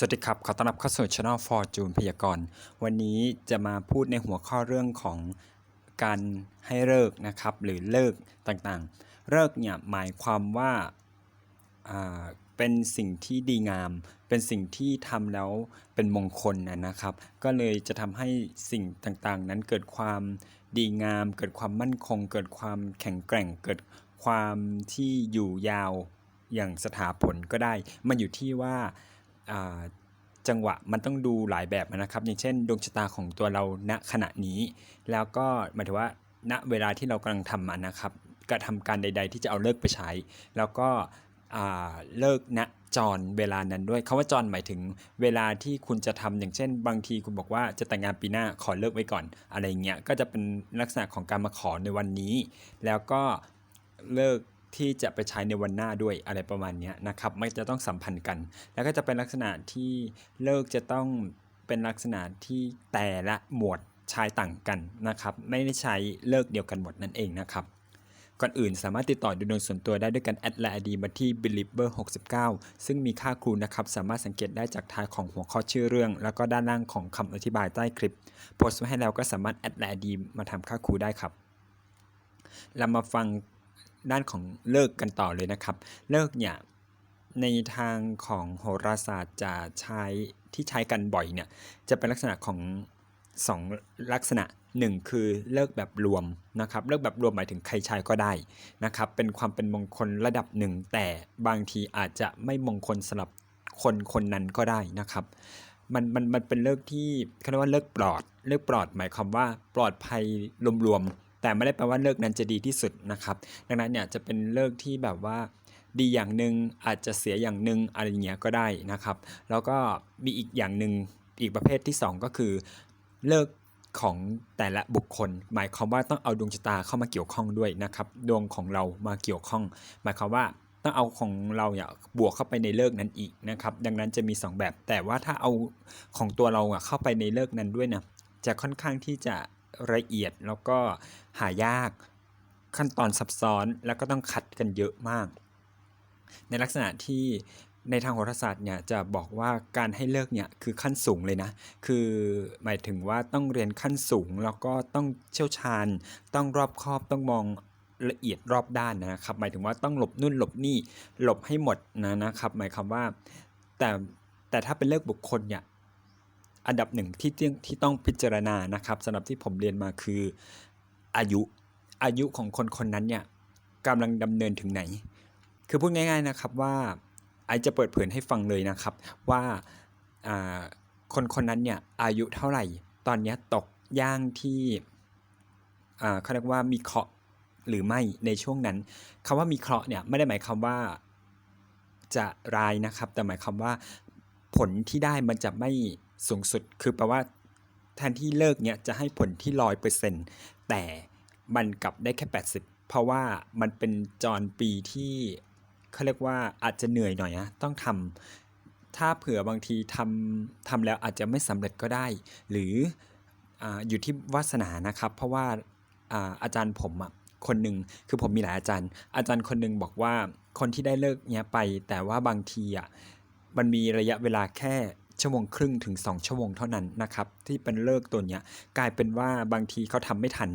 สวัสดีครับ ขอต้อนรับเข้าสู่ช anel Fortune พยากรณ์ วันนี้จะมาพูดในหัวข้อเรื่องของการให้เลิกนะครับ หรือเลิกต่างๆ เลิกเนี่ยหมายความว่าเป็นสิ่งที่ดีงาม เป็นสิ่งที่ทำแล้วเป็นมงคลนะนะครับ ก็เลยจะทำให้สิ่งต่างๆ นั้นเกิดความดีงาม เกิดความมั่นคง เกิดความแข็งแกร่ง เกิดความที่อยู่ยาวอย่างสถาผลก็ได้ มันอยู่ที่ว่า จังหวะมันต้องดูหลายแบบนะครับ อย่างเช่น ดวงชะตาของตัวเราณขณะนี้ แล้วก็หมายถึงว่า ณเวลาที่เรากำลังทำมันนะครับกระทำการใด ๆ ที่จะเอาเลิกไปใช้ แล้วก็เลิกณจรเวลานั้นด้วยคาว่าจรหมายถึงเวลาที่คุณจะทำอย่างเช่น บางทีคุณบอกว่าจะแต่งงานปีหน้าขอเลิกไว้ก่อน อะไรเงี้ยก็จะเป็นลักษณะของการมาขอในวันนี้ แล้วก็เลิก ที่จะไปใช้ในวันหน้าด้วยอะไรประมาณนี้นะครับไม่จะต้องสัมพันธ์กัน แล้วก็จะเป็นลักษณะที่เลิกจะต้องเป็นลักษณะที่แต่ละหมวดใช้ต่างกันนะครับ ไม่ได้ใช้เลิกเดียวกันหมดนั่นเองนะครับก่อนอื่นสามารถติดต่อดูดวงส่วนตัวได้ด้วยกันแอดไลน์ดีมาที่ believer 69 ซึ่งมีค่าครูนะครับ สามารถสังเกตได้จากท้ายของหัวข้อชื่อเรื่อง แล้วก็ด้านล่างของคำอธิบายใต้คลิป โพสต์ไว้ให้แล้วก็สามารถแอดไลน์ดีมาทำค่าครูได้ครับ เรามาฟัง ด้านของเลิกกันต่อเลยนะครับ เลิกเนี่ยในทางของโหราศาสตร์จะใช้ที่ใช้กันบ่อยเนี่ยจะเป็นลักษณะของสองลักษณะหนึ่งคือเลิกแบบรวมนะครับเลิกแบบรวมหมายถึงใครใช้ก็ได้นะครับเป็นความเป็นมงคลระดับหนึ่ง แต่บางทีอาจจะไม่มงคลสำหรับคนคนนั้นก็ได้นะครับมันมันมันเป็นเลิกที่เขาเรียกว่าเลิกปลอด เลิกปลอดหมายความว่าปลอดภัยรวมๆ แต่ไม่ได้แปลว่าเลิกนั้นจะดีที่สุดนะครับ ดังนั้นเนี่ยจะเป็นเลิกที่แบบว่าดีอย่างหนึ่งอาจจะเสียอย่างหนึ่งอะไรอย่างเงี้ยก็ได้นะครับ แล้วก็มีอีกอย่างหนึ่งอีกประเภทที่สองก็คือเลิกของแต่ละบุคคล หมายความว่าต้องเอาดวงชะตาเข้ามาเกี่ยวข้องด้วยนะครับ ดวงของเรามาเกี่ยวข้อง หมายความว่าต้องเอาของเราเนี่ยบวกเข้าไปในเลิกนั้นอีกนะครับ ดังนั้นจะมี 2 แบบ แต่ว่าถ้าเอาของตัวเราอะเข้าไปในเลิกนั้นด้วยนะจะค่อนข้างที่จะ ละเอียดแล้วก็หายากขั้นตอนซับซ้อนแล้วก็ต้องขัดกันเยอะมาก ในลักษณะที่ในทางโหราศาสตร์เนี่ยจะบอกว่าการให้เลิกเนี่ยคือขั้นสูงเลยนะ คือหมายถึงว่าต้องเรียนขั้นสูงแล้วก็ต้องเชี่ยวชาญ ต้องรอบคอบต้องมองละเอียดรอบด้านนะครับ หมายถึงว่าต้องหลบนู่นหลบนี่หลบให้หมดนะนะครับ หมายความว่าแต่แต่ถ้าเป็นเลิกบุคคลเนี่ย อันดับหนึ่งที่ที่ที่ต้องพิจารณานะครับสำหรับที่ผมเรียนมาคืออายุอายุของคนคนนั้นเนี่ยกำลังดำเนินถึงไหน คือพูดง่าย ๆนะครับว่าไอจะเปิดเผยให้ฟังเลยนะครับว่าคนคนนั้นเนี่ยอายุเท่าไหร่ ตอนนี้ตกย่างที่เขาเรียกว่ามีเคราะห์หรือไม่ในช่วงนั้นคำว่ามีเคราะห์เนี่ยไม่ได้หมายความว่าจะร้ายนะครับ แต่หมายความว่าผลที่ได้มันจะไม่ สูงสุดคือแปลว่าแทนที่เลิกเนี่ยจะให้ผลที่ร้อยเปอร์เซ็นต์แต่มันกลับได้แค่ 80 เพราะว่ามันเป็นจรปีที่เขาเรียกว่าอาจจะเหนื่อยหน่อยนะต้องทำถ้าเผื่อบางทีทำทำแล้วอาจจะไม่สำเร็จก็ได้ หรือออยู่ที่วาสนานะครับ เพราะว่าอาอาจารย์ผมอะคนหนึ่งคือผมมีหลายอาจารย์ อาจารย์คนหนึ่งบอกว่าคนที่ได้เลิกเนี้ยไป แต่ว่าบางทีอะมันมีระยะเวลาแค่ ชั่วโมงครึ่งถึง 2 ชั่วโมงเท่านั้นนะครับ ที่เป็นเลิกตัวเนี้ยกลายเป็นว่าบางทีเขาทำไม่ทัน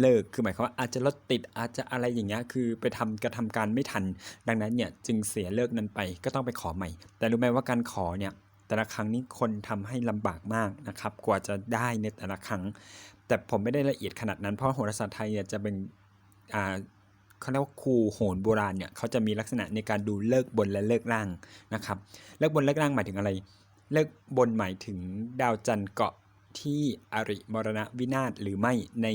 เลิก คือหมายความว่าอาจจะรถติดอาจจะอะไรอย่างเงี้ย คือไปทำกระทำการไม่ทัน ดังนั้นเนี่ยจึงเสียเลิกนั้นไปก็ต้องไปขอใหม่ แต่รู้ไหมว่าการขอเนี่ยแต่ละครั้งนี้คนทำให้ลำบากมากนะครับ กว่าจะได้ในแต่ละครั้ง แต่ผมไม่ได้ละเอียดขนาดนั้น เพราะโหราศาสตร์ไทยเนี่ยจะเป็นอ่าเขาเรียกว่าครูโหนโบราณเนี่ยเขาจะมีลักษณะในการดูเลิกบนและเลิกล่างนะครับ เลิกบนเลิกล่างหมายถึงอะไร เลิกบนหมายถึงดาวจันทร์เกาะที่อริมรณวินาศหรือไม่ใน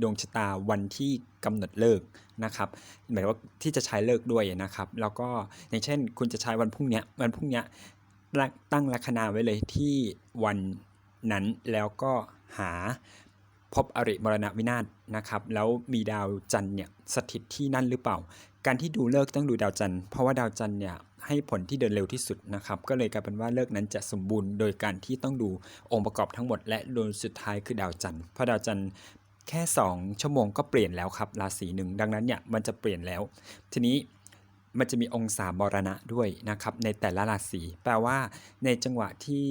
ดวงชะตาวันที่กำหนดเลิกนะครับหมายว่าที่จะใช้เลิกด้วยนะครับ แล้วก็อย่างเช่น คุณจะใช้วันพรุ่งนี้วันพรุ่งนี้ตั้งลัคนาไว้เลยที่วันนั้นแล้วก็หาพบอริมรณวินาศนะครับ แล้วมีดาวจันทร์เนี่ยสถิตที่นั่นหรือเปล่า การที่ดูเลิกต้องดูดาวจันทร์เพราะว่าดาวจันทร์เนี่ย ให้ผลที่เดินเร็วที่สุดนะครับ ก็เลยกลายเป็นว่าเลิกนั้นจะสมบูรณ์โดยการที่ต้องดูองค์ประกอบทั้งหมด และโดยสุดท้ายคือดาวจันทร์เพราะดาวจันทร์แค่ 2 ชั่วโมงก็เปลี่ยนแล้วครับราศีหนึ่งดังนั้นเนี่ยมันจะเปลี่ยนแล้ว ทีนี้มันจะมีองศามรณะด้วยนะครับในแต่ละราศีแปลว่าในจังหวะที่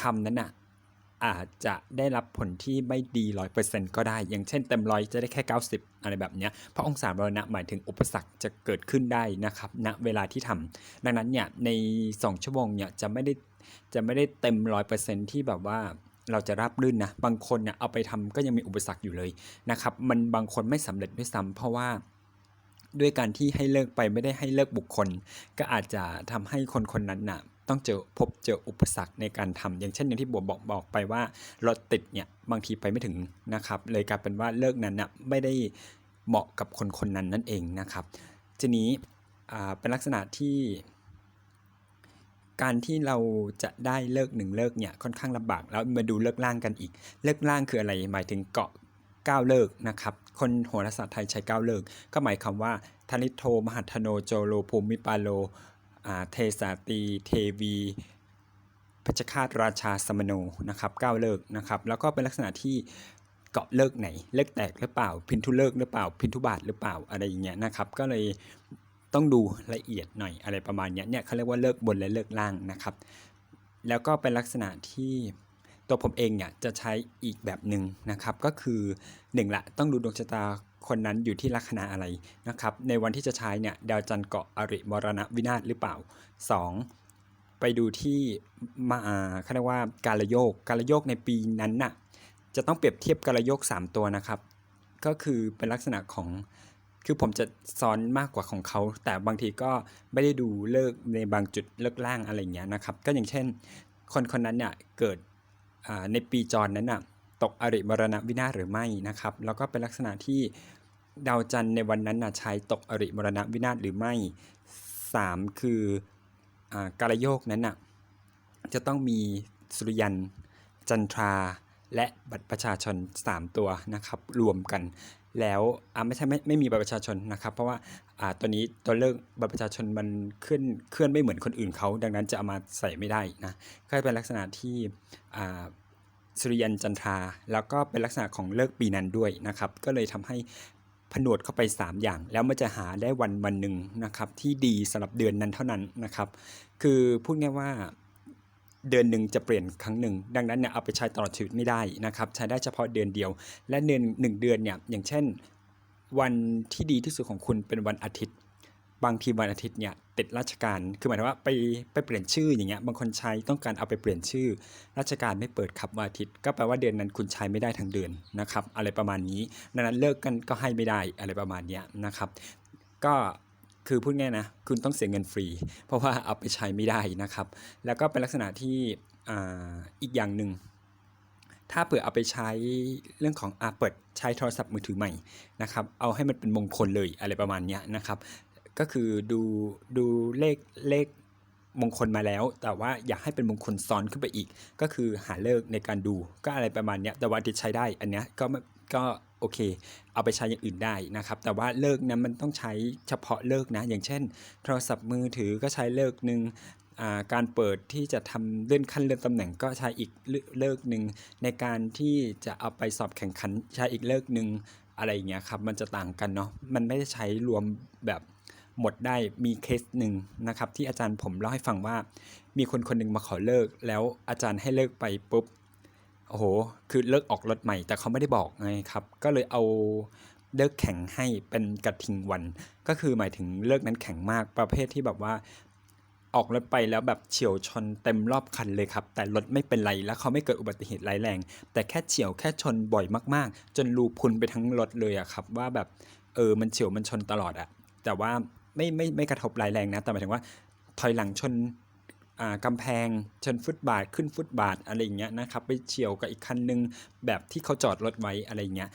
ทำนั้นน่ะ อาจจะได้รับผลที่ไม่ดีร้อยเปอร์เซ็นต์ก็ได้ อย่างเช่นเต็มร้อยจะได้แค่ 90 อะไรแบบเนี้ยเพราะองศามรณะหมายถึงอุปสรรคจะเกิดขึ้นได้นะครับณเวลาที่ทำดังนั้นเนี่ยใน 2 ชั่วโมงเนี่ยจะไม่ได้จะไม่ได้เต็มร้อยเปอร์เซ็นที่แบบว่าเราจะรับรื่นนะ บางคนเนี่ยเอาไปทำก็ยังมีอุปสรรคอยู่เลยนะครับ มันบางคนไม่สำเร็จด้วยซ้ำเพราะว่าด้วยการที่ให้เลิกไปไม่ได้ให้เลิกบุคคล ก็อาจจะทำให้คนคนนั้นน่ะ ต้องเจอพบเจออุปสรรคในการทำอย่างเช่นอย่างที่บัวบอกบอกไปว่ารถติดเนี่ยบางทีไปไม่ถึงนะครับ เลยกลายเป็นว่าเลิกนั้นน่ะไม่ได้เหมาะกับคนคนนั้นนั่นเองนะครับ ทีนี้เป็นลักษณะที่การที่เราจะได้เลิกหนึ่งเลิกเนี่ยค่อนข้างลำบากแล้วมาดูเลิกล่างกันอีก เลิกล่างคืออะไรหมายถึงเกาะก้าวเลิกนะครับ คนโหราศาสตร์ไทยใช้ก้าวเลิก ก็หมายความว่าธนิโทมหัทโนโจโลภูมิปาโล เทสาตีเทวีเพชฌฆาตราชาสมโนนะครับก้าวเลิกนะครับแล้วก็เป็นลักษณะที่เกาะเลิกไหน เลิกแตกหรือเปล่า พินทุเลิกหรือเปล่า พินทุบาทหรือเปล่าอะไรอย่างเงี้ยนะครับก็เลยต้องดูละเอียดหน่อยอะไรประมาณเนี้ยเนี่ยเขาเรียกว่าเลิกบนและเลิกล่างนะครับ แล้วก็เป็นลักษณะที่ตัวผมเองเนี่ยจะใช้อีกแบบหนึ่งนะครับ ก็คือหนึ่งละต้องดูดวงชะตา คนนั้นอยู่ที่ลัคนาอะไรนะครับ ในวันที่จะใช้เนี่ยดาวจันทร์เกาะอริมรณวินาศหรือเปล่า 2. ไปดูที่มาเขาเรียกว่าการโยกการโยกในปีนั้นน่ะจะต้องเปรียบเทียบการโยก 3 ตัวนะครับ ก็คือเป็นลักษณะของคือผมจะซ้อนมากกว่าของเขา แต่บางทีก็ไม่ได้ดูเลิกในบางจุดเลิกล่างอะไรอย่างเงี้ยนะครับ ก็อย่างเช่น คนคนนั้นเนี่ยเกิดในปีจรนั้นน่ะตกอริมรณวินาศหรือไม่นะครับ แล้วก็เป็นลักษณะที่ ดาวจันทร์ในวันนั้นนะใช้ตกอริมรณวินาศหรือไม่ 3 คืออการโยกนั้นนะจะต้องมีสุริยัน จันทรา และบัตรประชาชน 3 ตัวนะครับรวมกัน แล้วอ่าไม่ใช่ไม่ไม่มีบัตรประชาชนนะครับ เพราะว่าอ่าตัวนี้ตัวเลือกบัตรประชาชนมันขึ้นเคลื่อนไม่เหมือนคนอื่นเขา ดังนั้นจะเอามาใส่ไม่ได้นะก็เป็นลักษณะที่อ่าสุริยันจันทรา แล้วก็เป็นลักษณะของเลิกปีนั้นด้วยนะครับ ก็เลยทำให้ ผนวดเข้าไป 3 อย่าง แล้วมันจะหาได้วันวันหนึ่งนะครับที่ดีสำหรับเดือนนั้นเท่านั้นนะครับคือพูดง่ายว่าเดือนหนึ่งจะเปลี่ยนครั้งหนึ่ง ดังนั้นเนี่ยเอาไปใช้ตลอดชีวิตไม่ได้นะครับใช้ได้เฉพาะเดือนเดียว และเดือนหนึ่งเดือนเนี่ยอย่างเช่น วันที่ดีที่สุดของคุณเป็นวันอาทิตย์ บางทีวันอาทิตย์เนี่ยติดราชการ คือหมายถึงว่าไปไปเปลี่ยนชื่ออย่างเงี้ย บางคนใช้ต้องการเอาไปเปลี่ยนชื่อ ราชการไม่เปิดครับวันอาทิตย์ ก็แปลว่าเดือนนั้นคุณใช้ไม่ได้ทั้งเดือนนะครับ อะไรประมาณนี้ ดังนั้นเลิกกันก็ให้ไม่ได้อะไรประมาณเนี้ยนะครับ ก็คือพูดง่ายนะ คุณต้องเสียเงินฟรี เพราะว่าเอาไปใช้ไม่ได้นะครับ แล้วก็เป็นลักษณะที่อ่าอีกอย่างหนึ่งถ้าเผื่อเอาไปใช้เรื่องของอาเปิดใช้โทรศัพท์มือถือใหม่นะครับ เอาให้มันเป็นมงคลเลยอะไรประมาณนี้นะครับ ก็คือดูดูเลขเลขมงคลมาแล้ว แต่ว่าอยากให้เป็นมงคลซ้อนขึ้นไปอีก ก็คือหาเลิกในการดูก็อะไรประมาณเนี้ยแต่วันอาทิตย์ใช้ได้อันเนี้ยก็ก็โอเค เอาไปใช้อย่างอื่นได้นะครับ แต่ว่าเลิกนั้นมันต้องใช้เฉพาะเลิกนะ อย่างเช่น โทรศัพท์มือถือก็ใช้เลิกหนึ่งอ่าการเปิดที่จะทำเลื่อนขั้นเลื่อนตำแหน่งก็ใช้อีกเลิเลิกหนึ่งในการที่จะเอาไปสอบแข่งขันใช้อีกเลิกหนึ่งอะไรอย่างเงี้ยครับมันจะต่างกันเนาะมันไม่ได้ใช้รวมแบบ หมดได้มีเคสหนึ่งนะครับที่อาจารย์ผมเล่าให้ฟังว่า มีคนคนหนึ่งมาขอเลิก แล้วอาจารย์ให้เลิกไปปุ๊บโอ้โหคือเลิกออกรถใหม่ แต่เขาไม่ได้บอกไงครับ ก็เลยเอาเลิกแข่งให้เป็นกระทิงวัน ก็คือหมายถึงเลิกนั้นแข็งมากประเภทที่แบบว่าออกรถไปแล้วแบบเฉียวชนเต็มรอบคันเลยครับ แต่รถไม่เป็นไรแล้วเขาไม่เกิดอุบัติเหตุร้ายแรง แต่แค่เฉียวแค่ชนบ่อยมาก ๆ จนรูพุนไปทั้งรถเลยอะครับ ว่าแบบเออมันเฉียวมันชนตลอดอะแต่ว่า ไม่ไม่ไม่กระทบรายแรงนะ แต่หมายถึงว่าถอยหลังชนอ่ากำแพงชนฟุตบาทขึ้นฟุตบาทอะไรอย่างเงี้ยนะครับไปเฉียวกับอีกคันนึงแบบที่เขาจอดรถไว้อะไรอย่างเงี้ย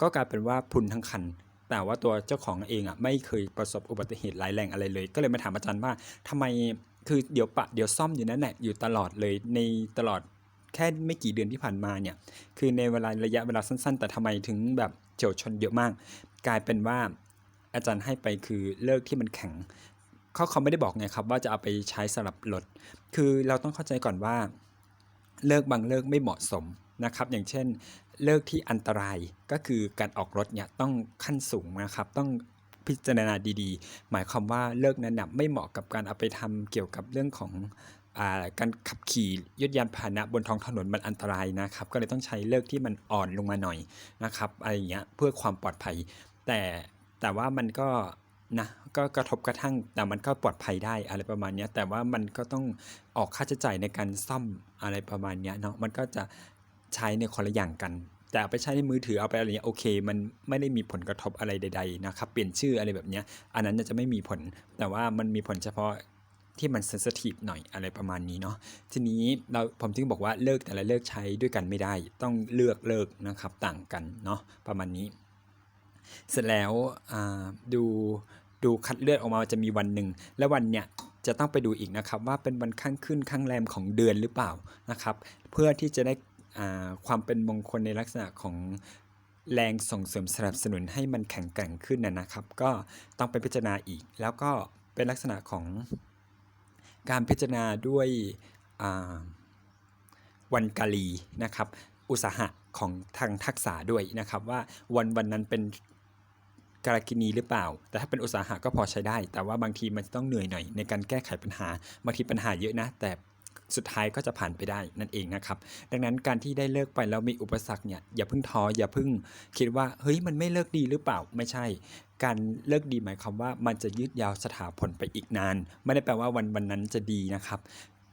ก็กลายเป็นว่าพุนทั้งคัน แต่ว่าตัวเจ้าของเองอะไม่เคยประสบอุบัติเหตุร้ายแรงอะไรเลย ก็เลยมาถามอาจารย์ว่าทำไมคือเดี๋ยวปะเดี๋ยวซ่อมอยู่นั่นแหละอยู่ตลอดเลยในตลอดแค่ไม่กี่เดือนที่ผ่านมาเนี่ยคือในเวลาระยะเวลาสั้น ๆ แต่ทำไมถึงแบบเฉียวชนเยอะมาก กลายเป็นว่า อาจารย์ให้ไปคือเลิกที่มันแข็งเขาเขาไม่ได้บอกไงครับ ว่าจะเอาไปใช้สำหรับรถคือเราต้องเข้าใจก่อนว่า เลิกบางเลิกไม่เหมาะสมนะครับ อย่างเช่น เลิกที่อันตรายก็คือการออกรถเนี่ยต้องขั้นสูงนะครับ ต้องพิจารณาดีๆ หมายความว่าเลิกนั้นไม่เหมาะกับการเอาไปทำเกี่ยวกับเรื่องของการขับขี่ยนต์ยานพาหนะบนท้องถนนมันอันตรายนะครับ ก็เลยต้องใช้เลิกที่มันอ่อนลงมาหน่อยนะครับอะไรอย่างเงี้ยเพื่อความปลอดภัย แต่ แต่ว่ามันก็นะก็กระทบกระทั่งแต่มันก็ปลอดภัยได้อะไรประมาณนี้แต่ว่ามันก็ต้องออกค่าใช้จ่ายในการซ่อมอะไรประมาณนี้เนาะมันก็จะใช้ในคนละอย่างกัน แต่เอาไปใช้ในมือถือเอาไปอะไรเงี้ยโอเค มันไม่ได้มีผลกระทบอะไรใดๆนะครับเปลี่ยนชื่ออะไรแบบเนี้ยอันนั้นจะไม่มีผล แต่ว่ามันมีผลเฉพาะที่มันเซน i ทีฟหน่อยอะไรประมาณนี้เนาะทีนี้เราผมจึงบอกว่าเลิกแต่ละเลิกใช้ด้วยกันไม่ได้ ต้องเลือกเลิกนะครับต่างกันเนาะประมาณนี้ เสร็จแล้วอ่าดูดูคัดเลือกออกมาจะมีวันหนึ่ง และวันเนี้ยจะต้องไปดูอีกนะครับว่าเป็นวันข้างขึ้นข้างแรมของเดือนหรือเปล่านะครับ เพื่อที่จะได้อ่าความเป็นมงคลในลักษณะของแรงส่งเสริมสนับสนุนให้มันแข็งแกร่งขึ้นนะนะครับ ก็ต้องไปพิจารณาอีก แล้วก็เป็นลักษณะของการพิจารณาด้วยอ่าวันกาลีนะครับ อุตสาหะของทางทักษะด้วยนะครับ ว่าวันวันนั้นเป็น กาลกินีหรือเปล่า แต่ถ้าเป็นอุตสาหะก็พอใช้ได้ แต่ว่าบางทีมันจะต้องเหนื่อยหน่อยในการแก้ไขปัญหา บางทีปัญหาเยอะนะ แต่สุดท้ายก็จะผ่านไปได้นั่นเองนะครับ ดังนั้นการที่ได้เลิกไปแล้วมีอุปสรรคเนี่ยอย่าเพิ่งท้ออย่าเพิ่งคิดว่าเฮ้ยมันไม่เลิกดีหรือเปล่าไม่ใช่ การเลิกดีหมายความว่ามันจะยืดยาวสถาผลไปอีกนาน ไม่ได้แปลว่าวันวันนั้นจะดีนะครับ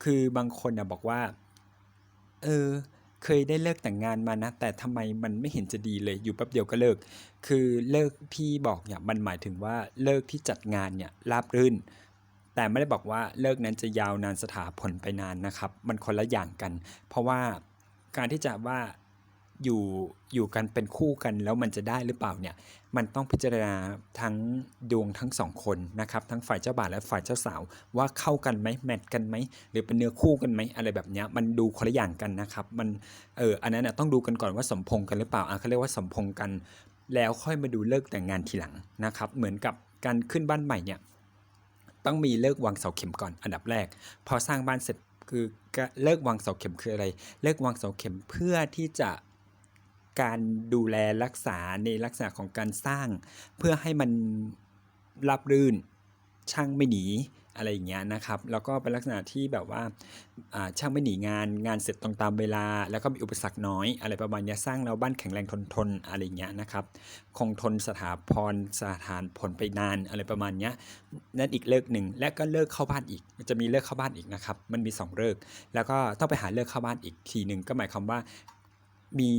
คือบางคนนะบอกว่าเออ เคยได้เลิกแต่งงานมานะ แต่ทำไมมันไม่เห็นจะดีเลยอยู่แป๊บเดียวก็เลิก คือเลิกที่บอกเนี่ยมันหมายถึงว่าเลิกที่จัดงานเนี่ยราบรื่น แต่ไม่ได้บอกว่าเลิกนั้นจะยาวนานสถาผลไปนานนะครับ มันคนละอย่างกัน เพราะว่าการที่จะว่า อยู่อยู่กันเป็นคู่กันแล้วมันจะได้หรือเปล่าเนี่ยมันต้องพิจารณาทั้งดวงทั้งสองคนนะครับทั้งฝ่ายเจ้าบ่าวและฝ่ายเจ้าสาว ว่าเข้ากันไหมแมทกันไหมหรือเป็นเนื้อคู่กันไหมอะไรแบบเนี้ยมันดูคนละอย่างกันนะครับมันเอออันนั้นต้องดูกันก่อนว่าสมพงกันหรือเปล่าอะเขาเรียกว่าสมพงกัน แล้วค่อยมาดูเลิกแต่งงานทีหลังนะครับเหมือนกับการขึ้นบ้านใหม่เนี่ยต้องมีเลิกวางเสาเข็มก่อนอันดับแรก พอสร้างบ้านเสร็จคือเลิกวางเสาเข็มคืออะไร เลิกวางเสาเข็มเพื่อที่จะ การดูแลรักษาในลักษณะของการสร้าง เพื่อให้มันรับรื่นช่างไม่หนีอะไรอย่างเงี้ยนะครับ แล้วก็เป็นลักษณะที่แบบว่าช่างไม่หนีงานงานเสร็จตรงตามเวลา แล้วก็มีอุปสรรคน้อย อะไรประมาณนี้สร้างแล้วบ้านแข็งแรงทนทนอะไรอย่างเงี้ยนะครับ คงทนสถาพรสถานผลไปนานอะไรประมาณนี้นั่นอีกเลิกหนึ่งและก็เลิกเข้าบ้านอีกจะมีเลิกเข้าบ้านอีกนะครับ มันมีสองเลิก แล้วก็ต้องไปหาเลิกเข้าบ้านอีกทีหนึ่งก็หมายความว่ามี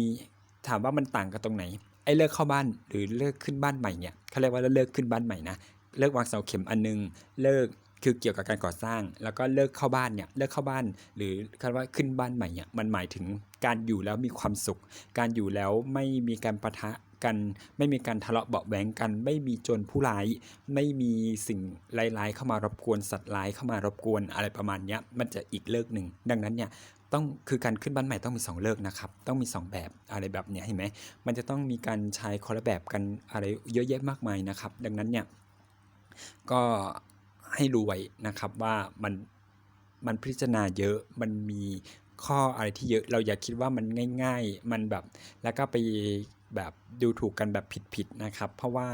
ถามว่ามันต่างกันตรงไหน ไอ้เลิกเข้าบ้านหรือเลิกขึ้นบ้านใหม่เนี่ยเขาเรียกว่าเลิกขึ้นบ้านใหม่นะ เลิกวางเสาเข็มอันนึง เลิกคือเกี่ยวกับการก่อสร้าง แล้วก็เลิกเข้าบ้านเนี่ย เลิกเข้าบ้าน หรือคำว่าขึ้นบ้านใหม่เนี่ย มันหมายถึงการอยู่แล้วมีความสุข การอยู่แล้วไม่มีการประทะกันไม่มีการทะเลาะเบาะแว้งกัน ไม่มีโจรผู้ร้าย ไม่มีสิ่งร้ายๆเข้ามารบกวนสัตว์ร้ายเข้ามารบกวนอะไรประมาณเนี้ยมันจะอีกเลิกหนึ่ง ดังนั้นเนี่ย ต้องคือการขึ้นบ้านใหม่ต้องมีสองเลิกนะครับ ต้องมีสองแบบอะไรแบบเนี้ยเห็นไหมมันจะต้องมีการใช้คนละแบบกันอะไรเยอะแยะมากมายนะครับ ดังนั้นเนี่ยก็ให้รู้ไว้นะครับว่ามันมันพิจารณาเยอะมันมีข้ออะไรที่เยอะเราอย่าคิดว่ามันง่าย ๆ มันแบบ แล้วก็ไป แบบดูถูกกันแบบผิดๆนะครับ เพราะว่า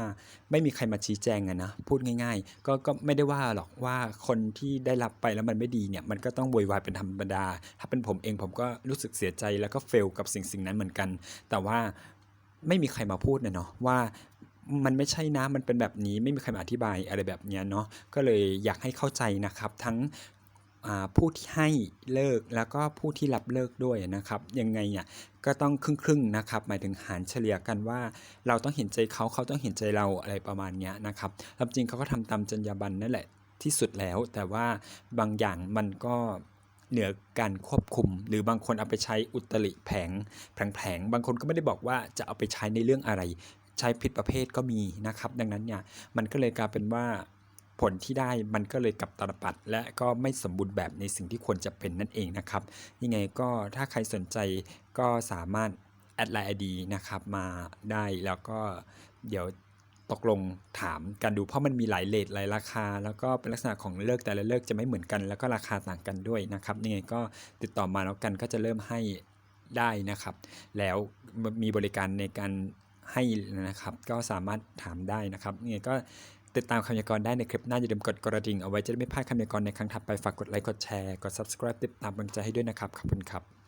ไม่มีใครมาชี้แจงอะนะพูดง่าย ๆ ก็ก็ไม่ได้ว่าหรอกว่าคนที่ได้รับไปแล้วมันไม่ดีเนี่ย มันก็ต้องโวยวายเป็นธรรมดา ถ้าเป็นผมเองผมก็รู้สึกเสียใจแล้วก็เฟลกับสิ่งสิ่งนั้นเหมือนกัน แต่ว่าไม่มีใครมาพูดนะเนาะว่ามันไม่ใช่นะ มันเป็นแบบนี้ ไม่มีใครมาอธิบายอะไรแบบเนี้ยเนาะ ก็เลยอยากให้เข้าใจนะครับ ทั้ง ผู้ที่ให้เลิกแล้วก็ผู้ที่รับเลิกด้วยนะครับยังไงเนี่ยก็ต้องครึ่งๆนะครับหมายถึงหารเฉลี่ยกันว่า เราต้องเห็นใจเขาเขาต้องเห็นใจเราอะไรประมาณเนี้ยนะครับความจริงเขาก็ทำตามจรรยาบรรณนั่นแหละที่สุดแล้ว แต่ว่าบางอย่างมันก็เหนือการควบคุม หรือบางคนเอาไปใช้อุตริแผงแผงบางคนก็ไม่ได้บอกว่าจะเอาไปใช้ในเรื่องอะไร ใช้ผิดประเภทก็มีนะครับ ดังนั้นเนี่ยมันก็เลยกลายเป็นว่า ผลที่ได้มันก็เลยกับตลปัด และก็ไม่สมบูรณ์แบบในสิ่งที่ควรจะเป็นนั่นเองนะครับ ยังไงก็ถ้าใครสนใจก็สามารถแอดไลน์ไอดีนะครับมาได้แล้วก็เดี๋ยวตกลงถามกันดูเพราะมันมีหลายเลทหลายราคา แล้วก็เป็นลักษณะของเลิกแต่ละเลิกจะไม่เหมือนกัน แล้วก็ราคาต่างกันด้วยนะครับยังไงก็ติดต่อมาแล้วกันก็จะเริ่มให้ได้นะครับ แล้วมีบริการในการให้นะครับ ก็สามารถถามได้นะครับยังไงก็ ติดตามคำยากรณ์ได้ในคลิปหน้าอย่าลืมกดกระดิ่งเอาไว้จะได้ไม่พลาดคำยากรณ์ในครั้งถัดไปฝากกดไลค์กดแชร์กด subscribe ติดตามกำลังใจให้ด้วยนะครับขอบคุณครับ